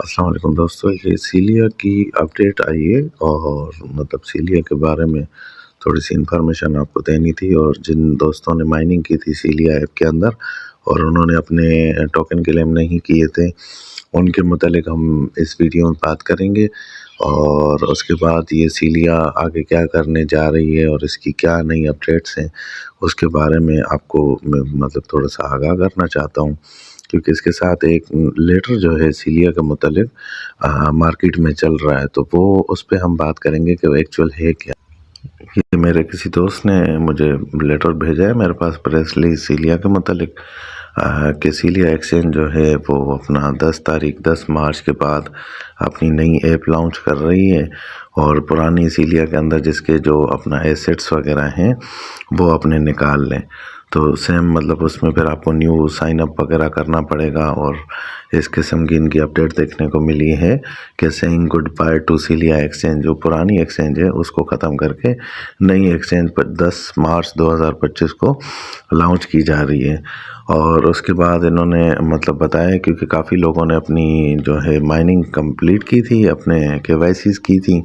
अस्सलाम दोस्तों, ये सीलिया की अपडेट आई है और मतलब सीलिया के बारे में थोड़ी सी इन्फॉर्मेशन आपको देनी थी और जिन दोस्तों ने माइनिंग की थी सीलिया ऐप के अंदर और उन्होंने अपने टोकन क्लेम नहीं किए थे, उनके मतलब हम इस वीडियो में बात करेंगे और उसके बाद ये सीलिया आगे क्या करने जा रही है और इसकी क्या नई अपडेट्स हैं, उसके बारे में आपको मैं मतलब थोड़ा सा आगाह करना चाहता हूँ। क्योंकि इसके साथ एक लेटर जो है, सीलिया के मतलब मार्केट में चल रहा है। तो वो उस पर हम बात करेंगे कि वो एक्चुअल है क्या। ये मेरे किसी दोस्त ने मुझे लेटर भेजा है, मेरे पास प्रेसली सीलिया के मतलब कि सीलिया एक्सचेंज जो है, वो अपना 10 तारीख 10 मार्च के बाद अपनी नई ऐप लॉन्च कर रही है। और पुरानी सीलिया के अंदर जिसके जो अपना एसेट्स वगैरह हैं, वो अपने निकाल लें। तो सेम मतलब उसमें फिर आपको न्यू साइन अप वगैरह करना पड़ेगा और इस किस्म की इनकी अपडेट देखने को मिली है कि saying good bye to Celia exchange जो पुरानी एक्सचेंज है, उसको ख़त्म करके नई एक्सचेंज पर 10 मार्च 2025 को लॉन्च की जा रही है। और उसके बाद इन्होंने मतलब बताया क्योंकि काफ़ी लोगों ने अपनी जो है माइनिंग कंप्लीट की थी, अपने के की थी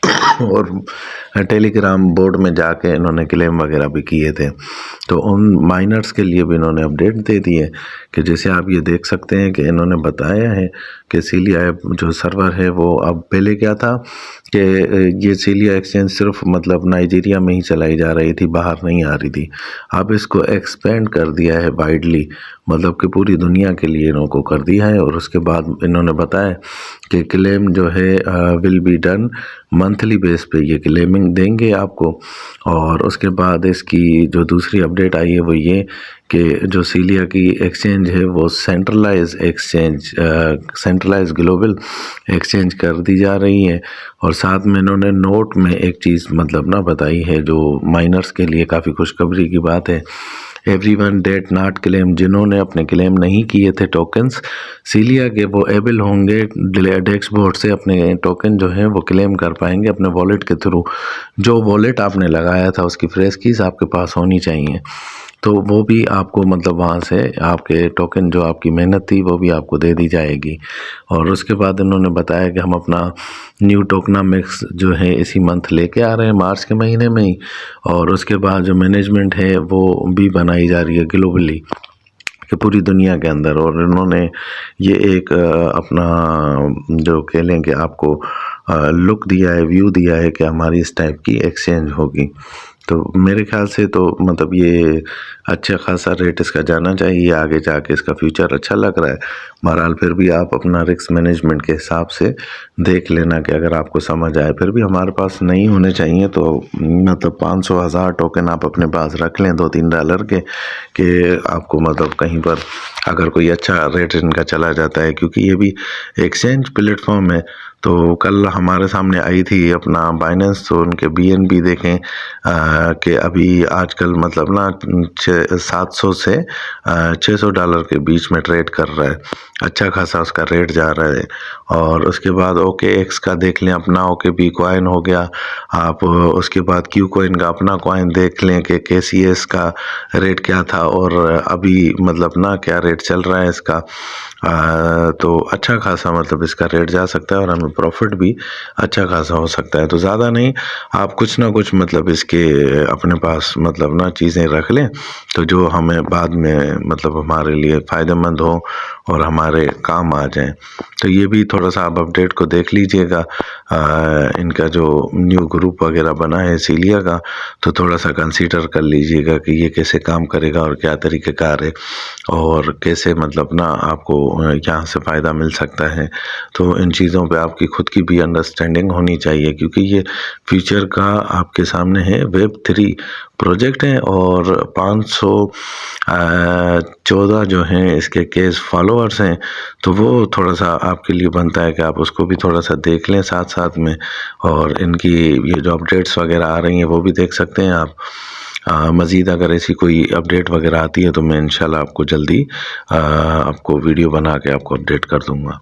और टेलीग्राम बोर्ड में जाके इन्होंने क्लेम वगैरह भी किए थे। तो उन माइनर्स के लिए भी इन्होंने अपडेट दे दिए कि जैसे आप ये देख सकते हैं कि इन्होंने बताया है कि सीलिया जो सर्वर है वो अब पहले क्या था कि ये सीलिया एक्सचेंज सिर्फ़ मतलब नाइजीरिया में ही चलाई जा रही थी, बाहर नहीं आ रही थी। अब इसको एक्सपेंड कर दिया है वाइडली मतलब कि पूरी दुनिया के लिए इनको कर दिया है और उसके बाद इन्होंने बताया कि क्लेम जो है will be done monthly base पे ये क्लेमिंग देंगे आपको और उसके बाद इसकी जो दूसरी अपडेट आई है वो ये कि जो सीलिया की एक्सचेंज है, वो centralize exchange centralize global exchange कर दी जा रही है। और साथ में इन्होंने नोट में एक चीज़ मतलब ना बताई है, जो माइनर्स के लिए काफ़ी खुशखबरी की बात है। Every one date not claim जिन्होंने अपने क्लेम नहीं किए थे टोकन्स सीलिया के वो एबल होंगे डेक्स बोर्ड से अपने टोकन जो है, वो क्लेम कर पाएँगे अपने वॉलेट के थ्रू जो वॉलेट आपने लगाया था, उसकी फ्रेश कीज़ आपके पास होनी चाहिए। तो वो भी आपको मतलब वहाँ से आपके टोकन जो आपकी मेहनत थी, वो भी आपको दे दी जाएगी। और उसके बाद इन्होंने बताया कि हम अपना न्यू टोकना मिक्स जो है, इसी मंथ लेके आ रहे हैं, मार्च के महीने में ही। और उसके बाद जो मैनेजमेंट है, वो भी बनाई जा रही है ग्लोबली कि पूरी दुनिया के अंदर। और इन्होंने ये एक अपना जो कह लें कि आपको लुक दिया है व्यू दिया है कि हमारी इस टाइप की एक्सचेंज होगी। तो मेरे ख्याल से तो मतलब ये अच्छा खासा रेट इसका जाना चाहिए, आगे जाके इसका फ्यूचर अच्छा लग रहा है। बहरहाल फिर भी आप अपना रिस्क मैनेजमेंट के हिसाब से देख लेना कि अगर आपको समझ आए, फिर भी हमारे पास नहीं होने चाहिए तो मतलब पाँच सौ हज़ार टोकन आप अपने पास रख लें दो तीन डॉलर के, कि आपको मतलब कहीं पर अगर कोई अच्छा रेट इनका चला जाता है, क्योंकि ये भी एक्सचेंज प्लेटफॉर्म है। तो कल हमारे सामने आई थी अपना बाइनेंस तो उनके बी देखें कि अभी आजकल मतलब ना छः सात सौ से छः सौ डॉलर के बीच में ट्रेड कर रहा है। अच्छा खासा उसका रेट जा रहा है। और उसके बाद ओके एक्स का देख लें अपना ओके बी कॉइन हो गया। आप उसके बाद क्यू कॉइन का अपना कॉइन देख लें कि के सी एस का रेट क्या था और अभी मतलब ना क्या रेट चल रहा है इसका। आ, तो अच्छा खासा मतलब इसका रेट जा सकता है और हमें प्रॉफिट भी अच्छा खासा हो सकता है। तो ज़्यादा नहीं आप कुछ ना कुछ मतलब इसके अपने पास मतलब ना चीज़ें रख लें तो जो हमें बाद में मतलब हमारे लिए फ़ायदेमंद हो और हमारे काम आ जाएँ। तो ये भी थोड़ा सा आप अपडेट को देख लीजिएगा। इनका जो न्यू ग्रुप वगैरह बना है सीलिया का तो थोड़ा सा कंसीडर कर लीजिएगा कि ये कैसे काम करेगा और क्या तरीक़ेकार है और कैसे मतलब ना आपको यहाँ से फ़ायदा मिल सकता है। तो इन चीज़ों पे आपकी खुद की भी अंडरस्टैंडिंग होनी चाहिए, क्योंकि ये फ्यूचर का आपके सामने है वेब थ्री प्रोजेक्ट हैं और 500 चौदह जो हैं इसके केस फॉलोअर्स हैं। तो वो थोड़ा सा आपके लिए बनता है कि आप उसको भी थोड़ा सा देख लें साथ साथ में और इनकी ये जो अपडेट्स वगैरह आ रही हैं वो भी देख सकते हैं आप। मज़ीद अगर ऐसी कोई अपडेट वगैरह आती है तो मैं इंशाल्लाह आपको जल्दी आ, आपको वीडियो बना के आपको अपडेट कर दूँगा।